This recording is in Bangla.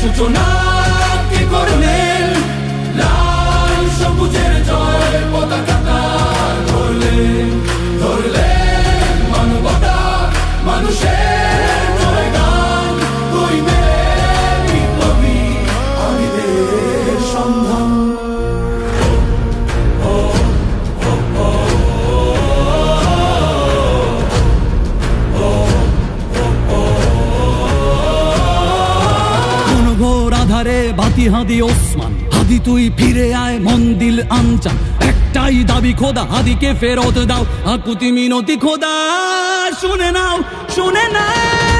সূচনা কে করলেন আধারে বাতি হাদি ওসমান। হাদি তুই ফিরে আয় মন দিল আনচান একটাই দাবি খোদা, হাদিকে ফেরত দাও। আকুতি মিনতি খোদা, শুনে নাও শুনে নাও।